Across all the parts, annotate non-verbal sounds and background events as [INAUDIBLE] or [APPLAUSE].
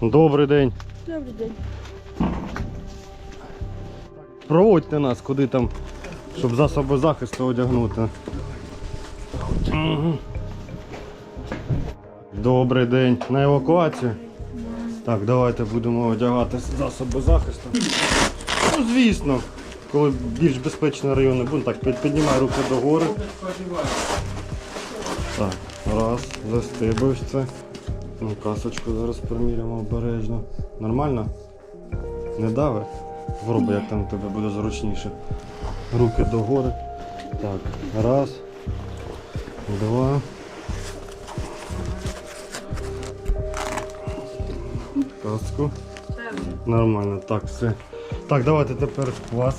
Добрий день. Добрий день. Проводьте нас куди там, щоб засоби захисту одягнути. Добрий день. На евакуацію? Так, давайте будемо одягати засоби захисту. Ну, звісно, коли більш безпечні райони будуть. Так, піднімай руки догори. Так, раз, застебуєшся. Ну, касочку зараз приміряємо обережно. Нормально? Не дави? Вроби, як там у тебе буде зручніше. Руки догори. Так, раз, два. Каску. Нормально, так, все. Так, давайте тепер вас.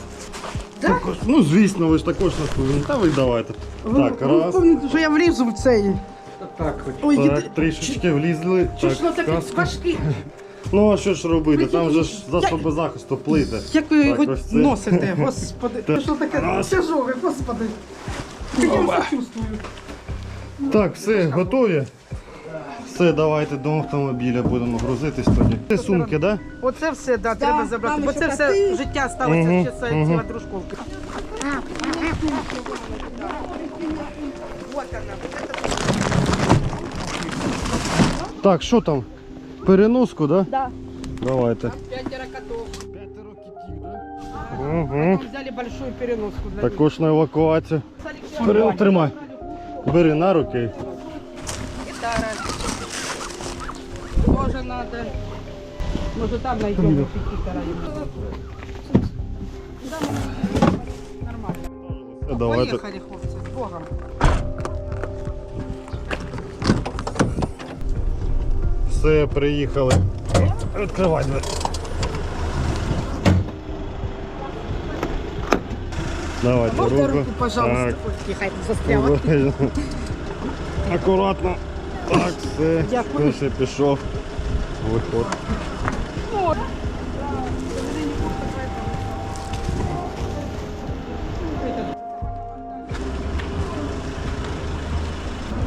Також, ну, звісно, ви ж також нас повинні. Та ви давайте. Так, Ви раз. пам'ятаєте, що я влізу в цей. Ой, Так, діти- трішечки влізли. Чи ж воно Так, таке каску. важке? Ну а що ж робити? Там же ж засоби захисту плити. Як ви Так, його ось це. носите, [LAUGHS] господи. Так. Що таке Раз. тяжове, господи. Я. Так, все, готові? Все, давайте до автомобіля будемо грузитись тоді. Це сумки, так? Оце все, да, треба забрати. Бо це все життя сталося ще з ціла дружковки. Так, що там? Переноску, так? Да. Давайте. П'ятеро котов. П'ятеро китів, так? Угу. Взяли большую переноску для Також на евакуацію. Бери, тримай. Бери на руки. Гитара. Тоже надо. Может там найдем какие-то. Нормально. Все, Давайте. Поехали, хлопцы, с Богом. Все, приїхали. Відкривай двері. Давайте Можно руку. руку, пожалуйста? Так. Ой, тихо, это застряла. Обережно. Акуратно. Так, все. Дякую. Все, пішов. Виход.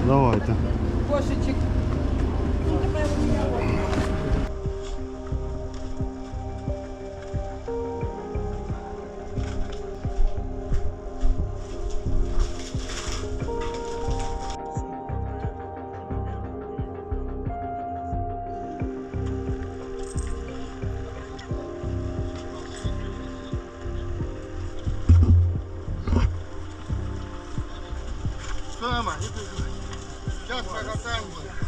Давайте. Кошечек. Сама, сейчас покатаемся.